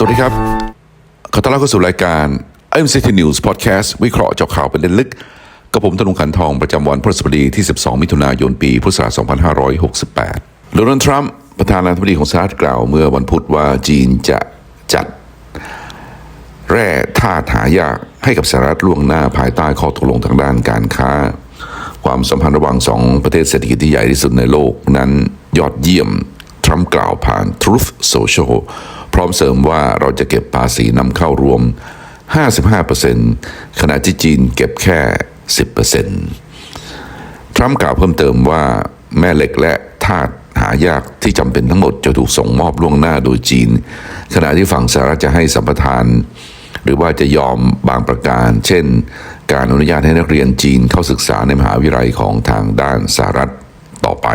สวัสดีครับ ขอต้อนรับเข้าสู่รายการ m c t News Podcast วิเคราะห์เจาะข่าวเป็นเล่นลึก กับผมธนงขันทองประจำวันพฤหัสบดีที่ 12 มิถุนายน ปีพุทธศักราช 2568 โดนัลด์ทรัมป์ประธานาธิบดีของสหรัฐกล่าวเมื่อวันพุธว่าจีนจะจัด แร่ธาตุหายากให้กับสหรัฐล่วงหน้าภายใต้ข้อตกลงทางด้านการค้า ความสัมพันธ์ระหว่างสองประเทศเศรษฐกิจที่ใหญ่ที่สุดในโลกนั้นยอดเยี่ยมทรัมป์กล่าวผ่าน Truth Social พร้อมเสริมว่าเราจะเก็บภาษีนำเข้ารวม 55%ขณะที่จีนเก็บแค่ 10%ทรัมป์กล่าวเพิ่มเติมว่าแม่เหล็กและธาตุหายากที่จำเป็นทั้งหมดจะถูกส่งมอบล่วงหน้าโดยจีน ขณะที่ฝั่งสหรัฐจะให้สัมปทาน หรือว่าจะยอมบางประการ เช่น การอนุญาตให้นักเรียนจีนเข้าศึกษาในมหาวิทยาลัยของทางด้านสหรัฐต่อไป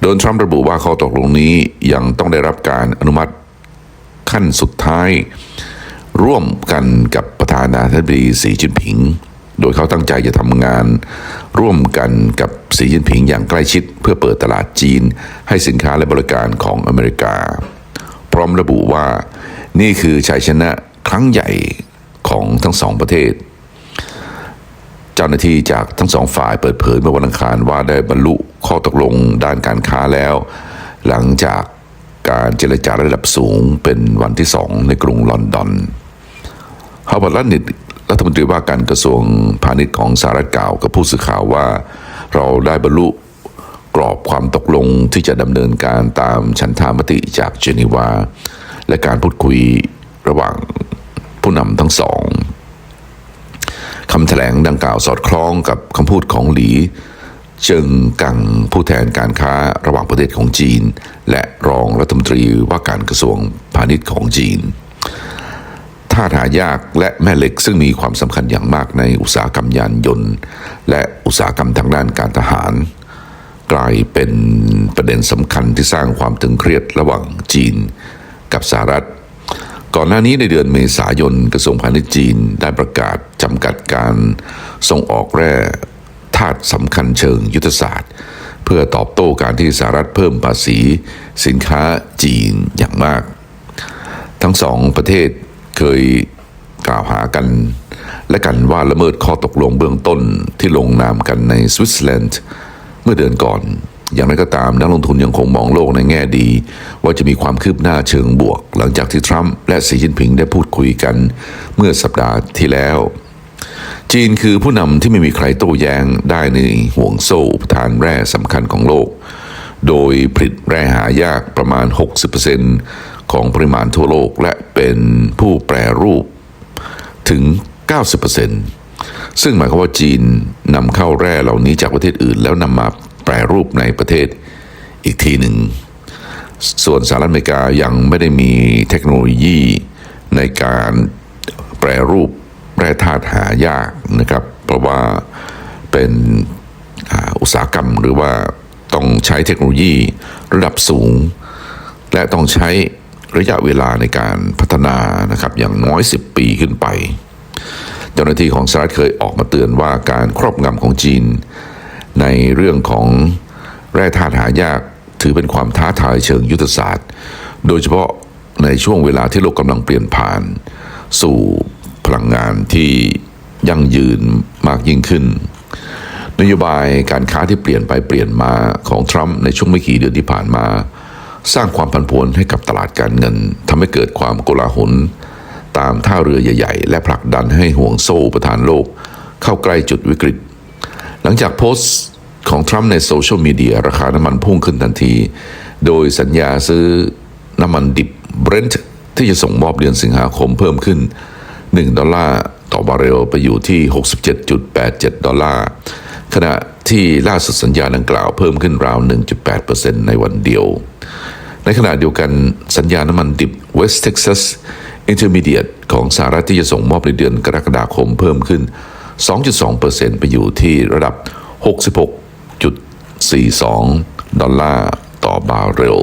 โดนทรัมป์ระบุว่าข้อตกลงนี้ยังต้องได้รับการอนุมัติ ขั้นสุดท้าย ร่วมกันกับประธานาธิบดีสีจิ้นผิง โดยเขาตั้งใจจะทำงาน ร่วมกันกับสีจิ้นผิงอย่างใกล้ชิด เพื่อเปิดตลาดจีน ให้สินค้าและบริการของอเมริกา พร้อมระบุว่านี่คือชัยชนะครั้งใหญ่ของทั้งสองประเทศ เจ้าหน้าที่จากทั้งสองฝ่ายเปิดเผยเมื่อวันอังคารว่าได้บรรลุข้อตกลงด้านการค้าแล้ว หลังจาก การเจรจาระดับสูงเป็นวันที่สองในกรุงลอนดอนฮาวาร์ดลันนิดรัฐมนตรีว่าการกระทรวงพาณิชย์ของสหรัฐกล่าวกับผู้สื่อข่าวว่าเราได้บรรลุกรอบความตกลงที่จะดำเนินการตามฉันทามติจากเจนีวา และการพูดคุยระหว่างผู้นำทั้งสองคำแถลงดังกล่าวสอดคล้องกับคำพูดของหลี เจิงกังผู้แทนการค้าระหว่างประเทศของจีน และรองรัฐมนตรีว่าการกระทรวงพาณิชย์ของจีนท่าทายากและแม่เหล็กซึ่งมีความสำคัญอย่างมากในอุตสาหกรรมยานยนต์ และอุตสาหกรรมทางด้านการทหาร กลายเป็นประเด็นสำคัญที่สร้างความตึงเครียดระหว่างจีนกับสหรัฐ ก่อนหน้านี้ในเดือนเมษายนกระทรวงพาณิชย์จีนได้ประกาศจำกัดการส่งออกแร่ ธาตุสำคัญเชิงยุทธศาสตร์ เพื่อตอบโต้การที่สหรัฐเพิ่มภาษี สินค้าจีนอย่างมาก ทั้งสองประเทศเคยกล่าวหากัน และกันว่าละเมิดข้อตกลงเบื้องต้นที่ลงนามกันในสวิตเซอร์แลนด์เมื่อเดือนก่อน อย่างไรก็ตามนักลงทุนยังคงมองโลกในแง่ดี ว่าจะมีความคืบหน้าเชิงบวก หลังจากที่ทรัมป์และสีจิ้นผิงได้พูดคุยกัน เมื่อสัปดาห์ที่แล้ว จีนคือผู้นำที่ไม่มีใครโต้แย้งได้ในห่วงโซ่อุปทานแร่สำคัญของโลก โดยผลิตแร่หายากประมาณ 60%ของปริมาณทั่วโลกและเป็นผู้แปรรูปถึง 90%ซึ่งหมายความว่าจีนนำเข้าแร่เหล่านี้จากประเทศอื่น แล้วนำมาแปรรูปในประเทศอีกทีหนึ่ง ส่วนสหรัฐอเมริกายังไม่ได้มีเทคโนโลยีในการแปรรูป แร่ธาตุหายากนะครับ เพราะว่าเป็นอุตสาหกรรมหรือว่าต้องใช้เทคโนโลยีระดับสูง และต้องใช้ระยะเวลาในการพัฒนานะครับอย่างน้อย 10 ปีขึ้นไป เจ้าหน้าที่ของสหรัฐเคยออกมาเตือนว่าการครอบงำของจีน ในเรื่องของแร่ธาตุหายากถือเป็นความท้าทายเชิงยุทธศาสตร์ โดยเฉพาะในช่วงเวลาที่โลกกำลังเปลี่ยนผ่าน สู่ พลังงานที่ยั่งยืนมากยิ่งขึ้น นโยบายการค้าที่เปลี่ยนไปเปลี่ยนมาของทรัมป์ในช่วงไม่กี่เดือนที่ผ่านมา สร้างความผันผวนให้กับตลาดการเงินทำให้เกิดความโกลาหลตามท่าเรือใหญ่ ๆ และผลักดันให้ห่วงโซ่ประธานโลก เข้าใกล้จุดวิกฤต หลังจากโพสต์ของทรัมป์ในโซเชียลมีเดียราคาน้ำมันพุ่งขึ้นทันที โดยสัญญาซื้อน้ำมันดิบเบรนท์ที่จะส่งมอบเดือนสิงหาคมเพิ่มขึ้น 1 ดอลลาร์ต่อบาร์เรลไปอยู่ที่ 67.87 ดอลลาร์ ขณะที่ล่าสุดสัญญาดังกล่าวเพิ่มขึ้นราว 1.8%ในวันเดียว ในขณะเดียวกันสัญญาน้ำมันดิบ West Texas Intermediate ของสหรัฐที่จะส่งมอบในเดือนกรกฎาคมเพิ่มขึ้น 2.2%ไปอยู่ที่ระดับ 66.42 ดอลลาร์ต่อบาร์เรล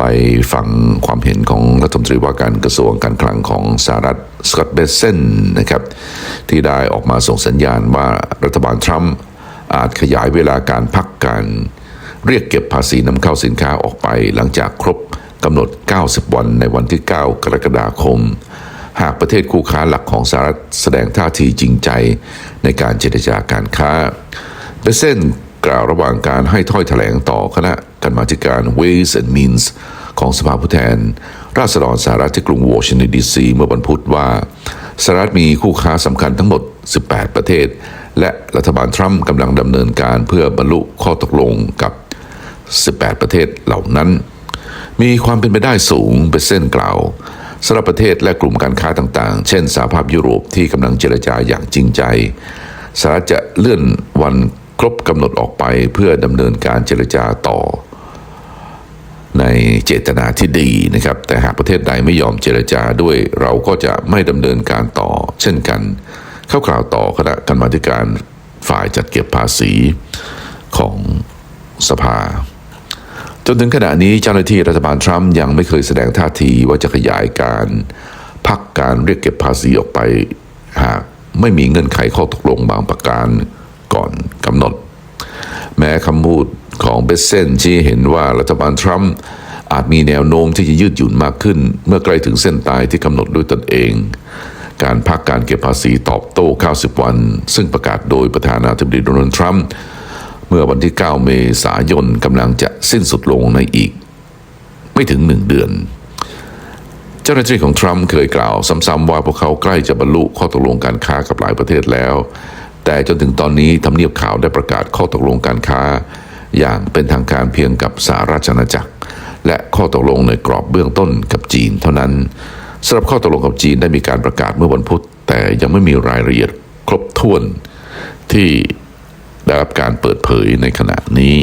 ไปฟังความเห็นของรัฐมนตรีว่าการกระทรวงการคลังของสหรัฐสกอตต์เบเซนนะครับที่ได้ออกมาส่งสัญญาณว่ารัฐบาลทรัมป์อาจขยายเวลาการพักการเรียกเก็บภาษีนำเข้าสินค้าออกไปหลังจากครบกำหนด 90 วันในวันที่ 9 กรกฎาคม หากประเทศคู่ค้าหลักของสหรัฐแสดงท่าทีจริงใจในการเจรจาการค้าเบเซนกล่าวระหว่างการให้ถ้อยแถลงต่อคณะ กรรมาธิการ Ways and Means ของสภาผู้แทน ราษฎรสหรัฐที่กรุงวอชิงตันดีซีเมื่อวันพุธว่าสหรัฐมีคู่ค้าสำคัญทั้งหมด 18 ประเทศ และรัฐบาลทรัมป์กำลังดำเนินการเพื่อบรรลุข้อตกลงกับ 18 ประเทศเหล่านั้น มีความเป็นไปได้สูงเป็นเส้นกล่าวสำหรับประเทศและกลุ่มการค้าต่างๆ เช่นสหภาพยุโรปที่กำลังเจรจาอย่างจริงใจสหรัฐจะเลื่อนวันครบกำหนดออกไปเพื่อดำเนินการเจรจาต่อ ในเจตนาที่ดีนะครับ แต่หากประเทศใดไม่ยอมเจรจาด้วย เราก็จะไม่ดำเนินการต่อ เช่นกันเข้ากล่าวต่อคณะกรรมาธิการฝ่ายจัดเก็บภาษีของสภา จนถึงขณะนี้เจ้าหน้าที่รัฐบาลทรัมป์ยังไม่เคยแสดงท่าทีว่าจะขยายการพักการเรียกเก็บภาษีออกไป หากไม่มีเงื่อนไขข้อตกลงบางประการก่อนกำหนด แม้คำพูด ของเบสเซนชี้เห็นว่ารัฐบาลทรัมป์อาจมีแนวโน้มที่จะยืดหยุ่นมากขึ้น เมื่อใกล้ถึงเส้นตายที่กำหนดด้วยตนเอง การพักการเก็บภาษีตอบโต้ 90 วัน ซึ่งประกาศโดยประธานาธิบดีโดนัลด์ทรัมป์เมื่อวันที่ 9 เมษายนกำลังจะสิ้นสุดลงในอีก ไม่ถึงหนึ่งเดือน เจ้าหน้าที่ของทรัมป์เคยกล่าวซ้ำๆว่าพวกเขาใกล้จะบรรลุข้อตกลงการค้ากับหลายประเทศแล้ว แต่จนถึงตอนนี้ทำเนียบข่าวได้ประกาศข้อตกลงการค้า อย่างเป็นทางการเพียงกับสหราชอาณาจักร และข้อตกลงในกรอบเบื้องต้นกับจีนเท่านั้นสำหรับข้อตกลงกับจีนได้มีการประกาศเมื่อวันพุธ แต่ยังไม่มีรายละเอียดครบถ้วนที่ได้รับการเปิดเผยในขณะนี้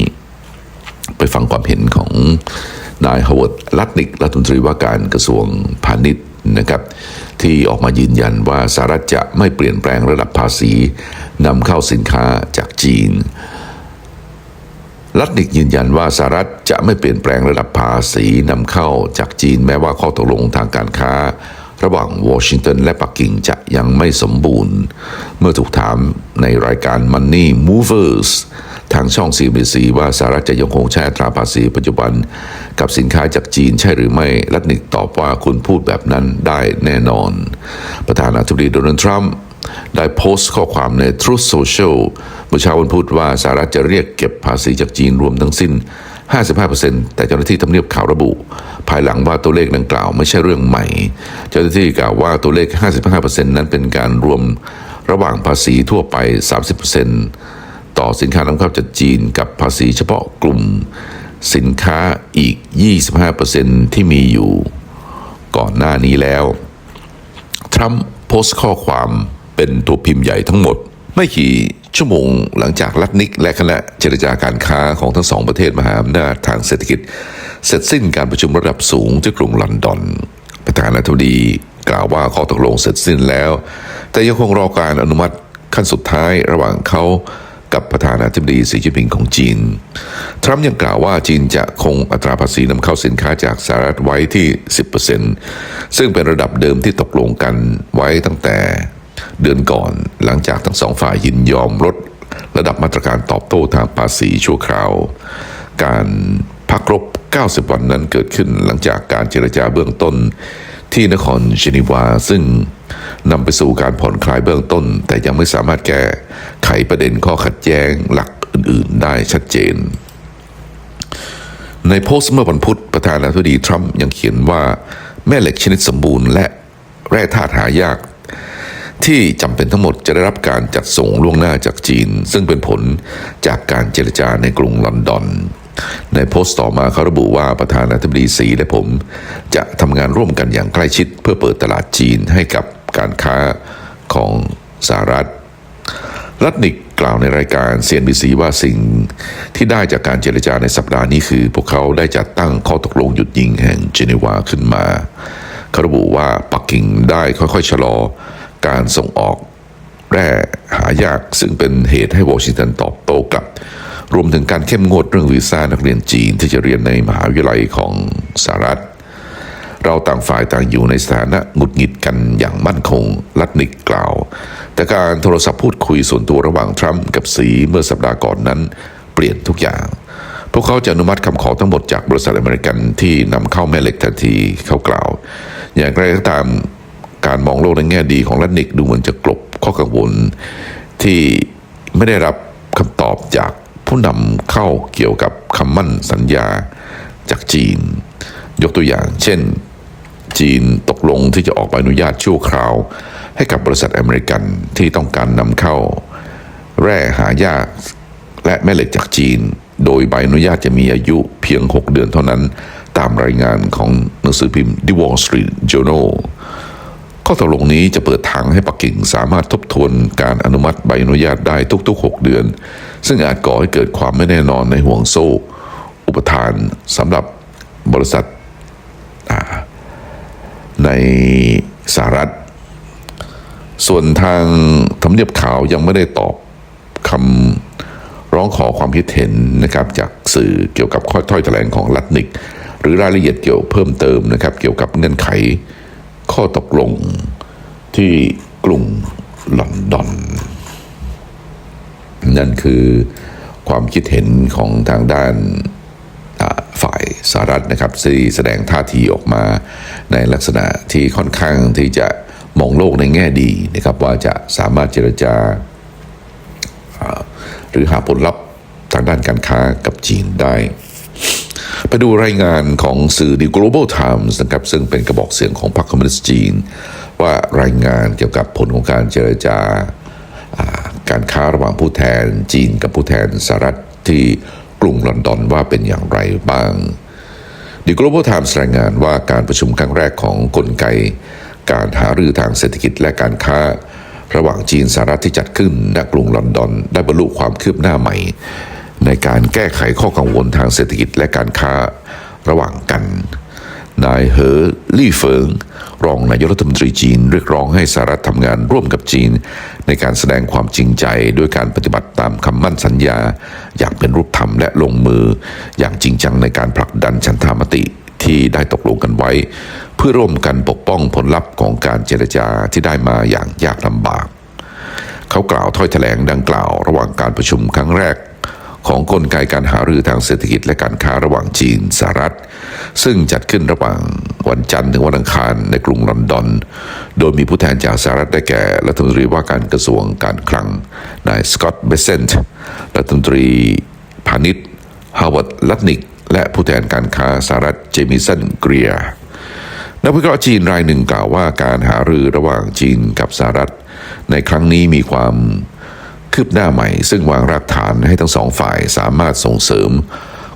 ไปฟังความเห็นของนายฮาวเวิร์ดลัตนิกรัฐมนตรีว่าการกระทรวงพาณิชย์นะครับ ที่ออกมายืนยันว่าสหรัฐจะไม่เปลี่ยนแปลงระดับภาษีนำเข้าสินค้าจากจีน รัฐนิกยืนยันว่าสหรัฐจะไม่เปลี่ยนแปลงระดับภาษีนำเข้าจากจีนแม้ว่าข้อตกลงทางการค้า ระหว่างวอชิงตันและปักกิ่งจะยังไม่สมบูรณ์ เมื่อถูกถามในรายการ Money Movers ทางช่อง CBC ว่าสหรัฐจะยังคงใช้อัตราภาษีปัจจุบัน กับสินค้าจากจีนใช่หรือไม่ รัฐนิกตอบว่าคุณพูดแบบนั้นได้แน่นอน ประธานาธิบดีโดนัลด์ทรัมป์ ได้โพสต์ข้อความใน Truth Social เมื่อเช้าวันพุธว่าสหรัฐจะเรียกเก็บภาษีจากจีนรวมทั้งสิ้น 55%แต่เจ้าหน้าที่ทำเนียบข่าวระบุ ภายหลังว่าตัวเลขดังกล่าวไม่ใช่เรื่องใหม่ เจ้าหน้าที่กล่าวว่าตัวเลข 55%นั้นเป็นการรวมระหว่างภาษีทั่วไป 30%ต่อสินค้านำเข้าจากจีนกับภาษีเฉพาะกลุ่ม สินค้าอีก 25%ที่มีอยู่ ก่อนหน้านี้แล้ว ทรัมป์โพสต์ข้อความ เป็นตัวพิมพ์ใหญ่ทั้งหมด ไม่กี่ชั่วโมงหลังจากรัฐนิกและคณะเจรจาการค้าของทั้งสองประเทศมหาอำนาจทางเศรษฐกิจ เสร็จสิ้นการประชุมระดับสูงที่กรุงลอนดอน ประธานาธิบดีกล่าวว่าข้อตกลงเสร็จสิ้นแล้ว แต่ยังคงรอการอนุมัติขั้นสุดท้ายระหว่างเขากับประธานาธิบดีสีจิ้นผิงของจีน ทรัมป์ยังกล่าวว่าจีนจะคงอัตราภาษีนำเข้าสินค้าจากสหรัฐไว้ที่ 10%ซึ่งเป็นระดับเดิมที่ตกลงกันไว้ตั้งแต่ เดือนก่อนหลังจากทั้งสองฝ่ายยินยอมลดระดับมาตรการตอบโต้ทางภาษีชั่วคราว การพักรบ 90 วันนั้นเกิดขึ้นหลังจากการเจรจาเบื้องต้นที่นครเจนีวา ซึ่งนำไปสู่การผ่อนคลายเบื้องต้น แต่ยังไม่สามารถแก้ไขประเด็นข้อขัดแย้งหลักอื่น ๆ ได้ชัดเจน ในโพสต์เมื่อวันพุธประธานาธิบดีทรัมป์ยังเขียนว่าแม่เหล็กชนิดสมบูรณ์และแร่ธาตุหายาก ที่จำเป็นทั้งหมดจะได้รับการจัดส่งล่วงหน้าจากจีน ซึ่งเป็นผลจากการเจรจาในกรุงลอนดอนในโพสต์ต่อมาเขาระบุว่าประธานาธิบดีสีและผม จะทำงานร่วมกันอย่างใกล้ชิด เพื่อเปิดตลาดจีนให้กับการค้าของสหรัฐ รัฐนิกกล่าวในรายการ CNBC ว่าสิ่งที่ได้จากการเจรจาในสัปดาห์นี้คือ พวกเขาได้จัดตั้งข้อตกลงหยุดยิงแห่งเจนีวาขึ้นมาเขาระบุว่าปักกิ่งได้ค่อยๆชะลอ การส่งออกแร่หายากซึ่งเป็นเหตุให้วอชิงตันตอบโต้กลับ รวมถึงการเข้มงวดเรื่องวีซ่านักเรียนจีนที่จะเรียนในมหาวิทยาลัยของสหรัฐ เราต่างฝ่ายต่างอยู่ในสถานะหงุดหงิดกันอย่างมั่นคงรัฐนิกกล่าว แต่การโทรศัพท์พูดคุยส่วนตัวระหว่างทรัมป์กับสีเมื่อสัปดาห์ก่อนนั้น เปลี่ยนทุกอย่าง พวกเขาจะอนุมัติคำขอทั้งหมดจากบริษัทอเมริกันที่นำเข้าแม่เหล็กทันทีเขากล่าว อย่างไรก็ตาม การมองโลกในแง่ดีของลัทนิกดูเหมือนจะกลบข้อกังวล ที่ไม่ได้รับคำตอบจากผู้นำเข้าเกี่ยวกับคำมั่นสัญญาจากจีน ยกตัวอย่าง เช่น จีนตกลงที่จะออกใบอนุญาตชั่วคราว ให้กับบริษัทอเมริกันที่ต้องการนำเข้า แร่หายากและแม่เหล็กจากจีน โดยใบอนุญาตจะมีอายุเพียง 6 เดือนเท่านั้น ตามรายงานของหนังสือพิมพ์ The Wall Street Journal ข้อตกลงนี้จะเปิดทางให้ปักกิ่งสามารถทบทวนการอนุมัติใบอนุญาตได้ทุกๆ 6 เดือน ซึ่งอาจก่อให้เกิดความไม่แน่นอนในห่วงโซ่ อุปทานสำหรับบริษัทในสหรัฐ ส่วนทางทำเนียบข่าวยังไม่ได้ตอบคำร้องขอความคิดเห็นนะครับจากสื่อเกี่ยวกับข้อถ้อยแถลงของลัทนิก หรือรายละเอียดเกี่ยวเพิ่มเติมนะครับเกี่ยวกับเงื่อนไข ข้อตกลงที่กรุงลอนดอน นั่นคือความคิดเห็นของทางด้านฝ่ายสหรัฐนะครับที่แสดงท่าทีออกมาในลักษณะที่ค่อนข้างที่จะมองโลกในแง่ดีนะครับว่าจะสามารถเจรจา หรือหาผลลัพธ์ทางด้านการค้ากับจีนได้ ไปดูรายงานของสื่อ The Global Times นะครับซึ่งเป็นกระบอกเสียงของพรรคคอมมิวนิสต์จีน ว่ารายงานเกี่ยวกับผลของการเจรจาการค้าระหว่างผู้แทนจีนกับผู้แทนสหรัฐที่กรุงลอนดอนว่าเป็นอย่างไรบ้าง The Global Times รายงานว่าการประชุมครั้งแรกของกลไก การหารือทางเศรษฐกิจและการค้า ระหว่างจีนสหรัฐที่จัดขึ้นณกรุงลอนดอนได้บรรลุความคืบหน้าใหม่ ในการแก้ไขข้อกังวลทางเศรษฐกิจและการค้าระหว่างกัน นายเหอลี่เฟิง รองนายกรัฐมนตรีจีน เรียกร้องให้สหรัฐทำงานร่วมกับจีน ในการแสดงความจริงใจด้วยการปฏิบัติตามคำมั่นสัญญา อย่างเป็นรูปธรรมและลงมือ อย่างจริงจังในการผลักดันฉันทามติที่ได้ตกลงกันไว้ เพื่อร่วมกันปกป้องผลลัพธ์ของการเจรจาที่ได้มาอย่างยากลำบาก เขากล่าวถ้อยแถลงดังกล่าวระหว่างการประชุมครั้งแรก ของกลไกการหารือทางเศรษฐกิจและการค้าระหว่างจีนสหรัฐ ซึ่งจัดขึ้นระหว่างวันจันทร์ถึงวันอังคารในกรุงลอนดอน โดยมีผู้แทนจากสหรัฐได้แก่รัฐมนตรีว่าการกระทรวงการคลังนายสกอตต์เบเซนต์รัฐมนตรีพาณิชย์ฮาวาร์ดลัตนิก และผู้แทนการค้าสหรัฐเจมิสันเกรียนักวิเคราะห์จีนรายหนึ่งกล่าวว่าการหารือระหว่างจีนกับสหรัฐ ในครั้งนี้มีความ คืบหน้าใหม่ ซึ่งวางรากฐานให้ทั้งสองฝ่ายสามารถส่งเสริม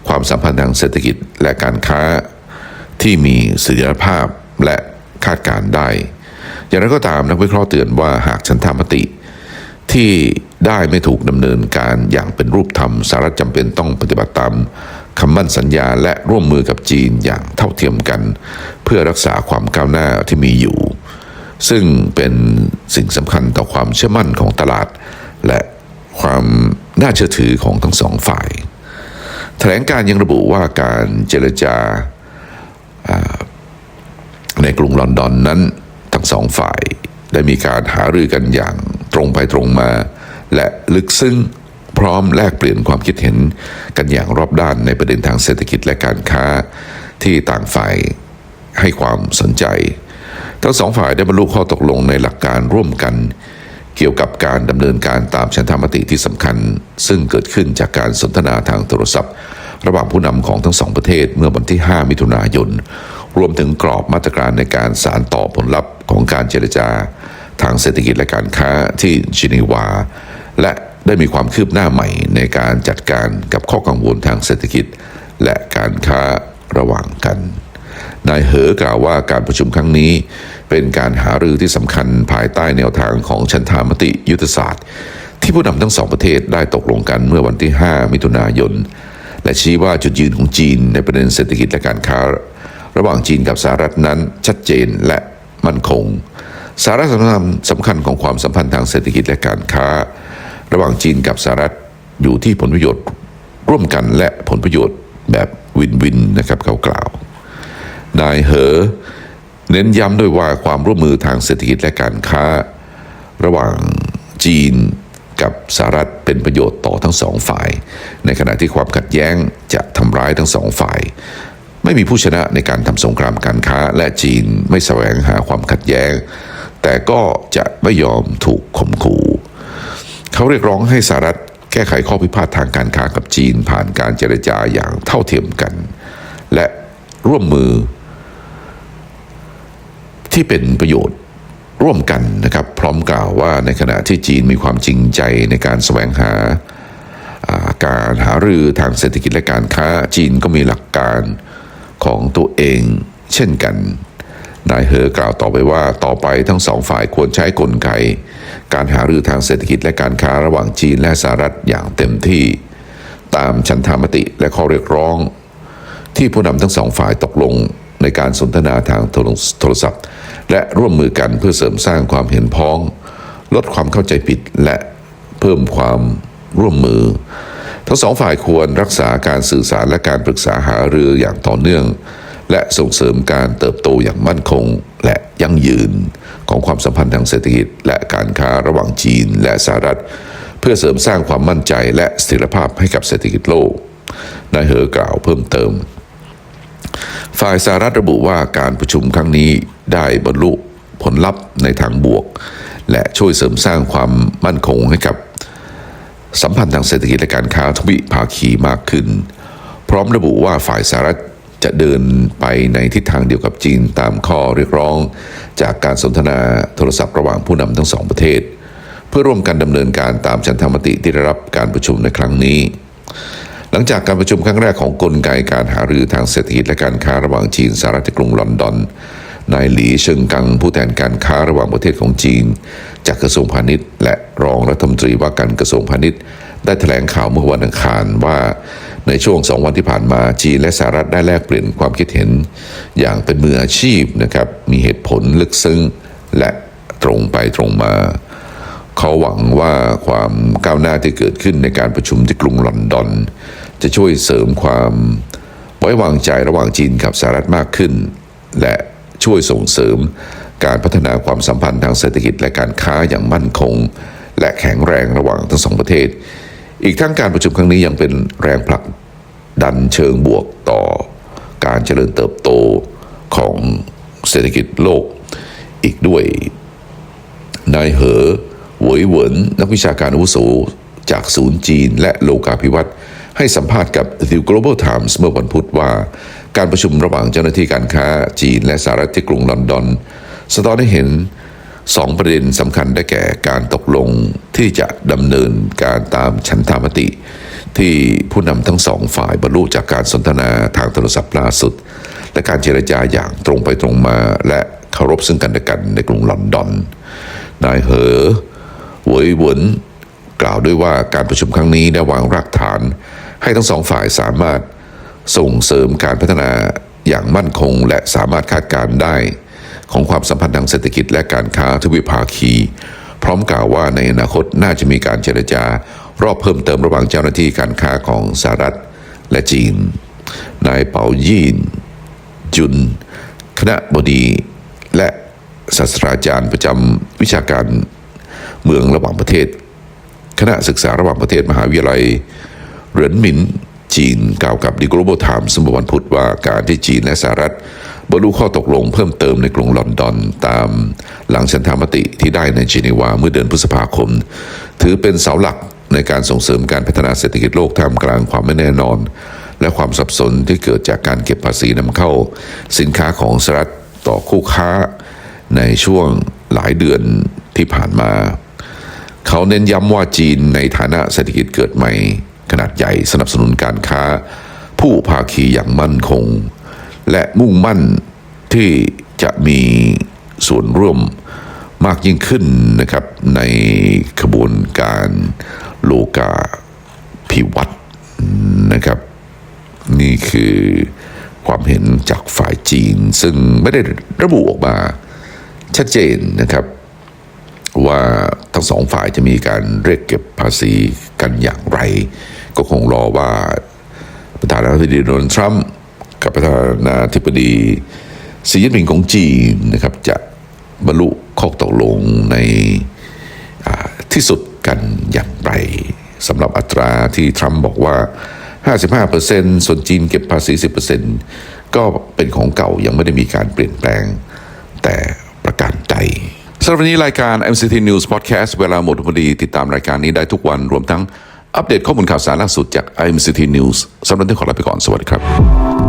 ความสัมพันธ์ทางเศรษฐกิจและการค้าที่มีเสถียรภาพและคาดการณ์ได้ อย่างไรก็ตามนักวิเคราะห์เตือนว่าหากฉันทามติ ที่ได้ไม่ถูกดำเนินการอย่างเป็นรูปธรรมสหรัฐจำเป็นต้องปฏิบัติตามคำมั่นสัญญาและร่วมมือกับจีนอย่างเท่าเทียมกัน เพื่อรักษาความก้าวหน้าที่มีอยู่ ซึ่งเป็นสิ่งสำคัญต่อความเชื่อมั่นของตลาด และ ความน่าเชื่อถือของทั้งสองฝ่าย แถลงการยังระบุว่าการเจรจาในกรุงลอนดอนนั้นทั้งสองฝ่ายได้มีการหารือกันอย่างตรงไปตรงมา และลึกซึ้งพร้อมแลกเปลี่ยนความคิดเห็นกันอย่างรอบด้านในประเด็นทางเศรษฐกิจและการค้าที่ต่างฝ่ายให้ความสนใจ ทั้งสองฝ่ายได้บรรลุข้อตกลงในหลักการร่วมกัน กี่ยวกับการดำเนินการตามฉันทามติที่สำคัญ ซึ่งเกิดขึ้นจากการสนทนาทางโทรศัพท์ ระหว่างผู้นำของทั้งสองประเทศเมื่อวันที่ 5 มิถุนายน รวมถึงกรอบมาตรการในการสารต่อผลลัพธ์ของการเจรจา ทางเศรษฐกิจและการค้าที่เจนีวา และได้มีความคืบหน้าใหม่ในการจัดการกับข้อกังวลทางเศรษฐกิจ และการค้าระหว่างกัน นายเหอกล่าวว่าการประชุมครั้งนี้เป็นการหารือที่สำคัญภายใต้แนวทางของชันธามติยุทธศาสตร์ ที่ผู้นำทั้งสองประเทศได้ตกลงกันเมื่อวันที่ 5 มิถุนายน และชี้ว่าจุดยืนของจีนในประเด็นเศรษฐกิจและการค้า ระหว่างจีนกับสหรัฐนั้นชัดเจนและมั่นคง สาระสำคัญสำคัญของความสัมพันธ์ทางเศรษฐกิจและการค้า ระหว่างจีนกับสหรัฐอยู่ที่ผลประโยชน์ร่วมกันและผลประโยชน์แบบวินวินนะครับเขากล่าว นายเหอ เน้นย้ำด้วยว่าความร่วมมือทางเศรษฐกิจและการค้า ระหว่างจีนกับสหรัฐเป็นประโยชน์ต่อทั้งสองฝ่าย ในขณะที่ความขัดแย้งจะทำร้ายทั้งสองฝ่าย ไม่มีผู้ชนะในการทำสงครามการค้าและจีนไม่แสวงหาความขัดแย้ง แต่ก็จะไม่ยอมถูกข่มขู่เขาเรียกร้องให้สหรัฐแก้ไขข้อพิพาททางการค้ากับจีนผ่านการเจรจาอย่างเท่าเทียมกัน และร่วมมือ ที่เป็นประโยชน์ร่วมกันนะครับ พร้อมกล่าวว่าในขณะที่จีนมีความจริงใจในการแสวงหาอ่าการหารือทางเศรษฐกิจและการค้าจีนก็มีหลักการของตัวเองเช่นกัน นายเหอกล่าวต่อไปว่าต่อไปทั้งสองฝ่ายควรใช้กลไก การหารือทางเศรษฐกิจและการค้าระหว่างจีนและสหรัฐอย่างเต็มที่ ตามฉันทามติและข้อเรียกร้อง ที่ผู้นำทั้งสองฝ่ายตกลง ในการสนทนาทางโทรศัพท์ และร่วมมือกันเพื่อเสริมสร้างความเห็นพ้อง ลดความเข้าใจผิดและเพิ่มความร่วมมือ ทั้งสองฝ่ายควรรักษาการสื่อสารและการปรึกษาหารืออย่างต่อเนื่อง และส่งเสริมการเติบโตอย่างมั่นคง และยั่งยืน ของความสัมพันธ์ทางเศรษฐกิจ และการค้าระหว่างจีนและสหรัฐ เพื่อเสริมสร้างความมั่นใจและเสถียรภาพให้กับเศรษฐกิจโลกนายเหอกล่าวเพิ่มเติม ฝ่ายสหรัฐระบุว่าการประชุมครั้งนี้ได้บรรลุผลลัพธ์ในทางบวก และช่วยเสริมสร้างความมั่นคงให้กับ สัมพันธ์ทางเศรษฐกิจและการค้าทวิภาคีมากขึ้น พร้อมระบุว่าฝ่ายสหรัฐจะเดินไปในทิศทางเดียวกับจีนตามข้อเรียกร้อง จากการสนทนาโทรศัพท์ระหว่างผู้นำทั้งสองประเทศ เพื่อร่วมกันดำเนินการตามฉันทามติที่ได้รับการประชุมในครั้งนี้ หลังจากการประชุมครั้งแรกของกลไกการหารือทางเศรษฐกิจและการค้าระหว่างจีนสหรัฐที่กรุงลอนดอนนายหลีเชิงกังผู้แทนการค้าระหว่างประเทศของจีน จากกระทรวงพาณิชย์ และรองรัฐมนตรีว่าการกระทรวงพาณิชย์ ได้แถลงข่าวเมื่อวันอังคารว่าในช่วงสองวันที่ผ่านมาจีนและสหรัฐได้แลกเปลี่ยนความคิดเห็น อย่างเป็นมืออาชีพนะครับมีเหตุผลลึกซึ้งและตรงไปตรงมา เขาหวังว่าความก้าวหน้าที่เกิดขึ้นในการประชุมที่กรุงลอนดอน จะช่วยเสริมความไว้วางใจระหว่างจีนกับสหรัฐมากขึ้น และช่วยส่งเสริมการพัฒนาความสัมพันธ์ทางเศรษฐกิจและการค้าอย่างมั่นคง และแข็งแรงระหว่างทั้งสองประเทศ อีกทั้งการประชุมครั้งนี้ยังเป็นแรงผลักดันเชิงบวกต่อ การเจริญเติบโตของเศรษฐกิจโลกอีกด้วยนายเหอหวยเหวินนักวิชาการอาวุโสจากศูนย์จีน และโลกาภิวัตน์ ให้สัมภาษณ์กับ The Global Times เมื่อวันพุธว่า การประชุมระหว่างเจ้าหน้าที่การค้าจีนและสหรัฐที่กรุงลอนดอนสะท้อนให้เห็นสองประเด็นสำคัญได้แก่การตกลงที่จะดำเนินการตามฉันทามติ ที่ผู้นำทั้งสองฝ่ายบรรลุจากการสนทนาทางโทรศัพท์ล่าสุด และการเจรจาอย่างตรงไปตรงมาและเคารพซึ่งกันและกันในกรุงลอนดอนนายเหอเหวยหวน กล่าวด้วยว่าการประชุมครั้งนี้ได้วางรากฐาน ให้ทั้งสองฝ่ายสามารถส่งเสริมการพัฒนาอย่างมั่นคง และสามารถคาดการณ์ได้ ของความสัมพันธ์ทางเศรษฐกิจและการค้าทวิภาคี พร้อมกล่าวว่าในอนาคตน่าจะมีการเจรจารอบเพิ่มเติมระหว่างเจ้าหน้าที่การค้าของสหรัฐและจีน นายเปายีนจุน คณะบดี และศาสตราจารย์ประจำวิชาการเมืองระหว่างประเทศ คณะศึกษาระหว่างประเทศมหาวิทยาลัยเหรินหมินจีนกล่าวกับ The Global Times เมื่อวันพุธว่าการที่จีนและสหรัฐบรรลุข้อตกลงเพิ่มเติมในกรุงลอนดอนตามหลังฉันทามติที่ได้ในเจนีวาเมื่อเดือนพฤษภาคม ถือเป็นเสาหลักในการส่งเสริมการพัฒนาเศรษฐกิจโลกท่ามกลางความไม่แน่นอน และความสับสนที่เกิดจากการเก็บภาษีนำเข้า สินค้าของสหรัฐต่อคู่ค้าในช่วงหลายเดือนที่ผ่านมา เขาเน้นย้ำว่าจีนในฐานะเศรษฐกิจเกิดใหม่ ขนาดใหญ่สนับสนุนการค้า ผู้ภาคีอย่างมั่นคง และมุ่งมั่นที่จะมีส่วนร่วมมากยิ่งขึ้นนะครับในขบวนการโลกาภิวัตน์นะครับ นี่คือความเห็นจากฝ่ายจีน ซึ่งไม่ได้ระบุออกมาชัดเจนนะครับ ว่าทั้งสองฝ่ายจะมีการเรียกเก็บภาษีกันอย่างไร ก็คงรอว่าประธานาธิบดีโดนัลด์ทรัมป์กับประธานาธิบดีสีจิ้นผิงของจีนนะครับจะบรรลุข้อตกลงในที่สุดกันอย่างไรสำหรับอัตราที่ทรัมป์บอกว่า 55%ส่วนจีนเก็บภาษี 10%ก็เป็นของเก่ายังไม่ได้มีการเปลี่ยนแปลงแต่ประการใด สำหรับวันนี้รายการ MCT News Podcast เวลาหมดพอดีติดตามรายการนี้ได้ทุกวันรวมทั้งอัปเดตข้อมูลข่าวสารล่าสุดจาก MCT News สำหรับวันนี้ขอลาไปก่อนสวัสดีครับ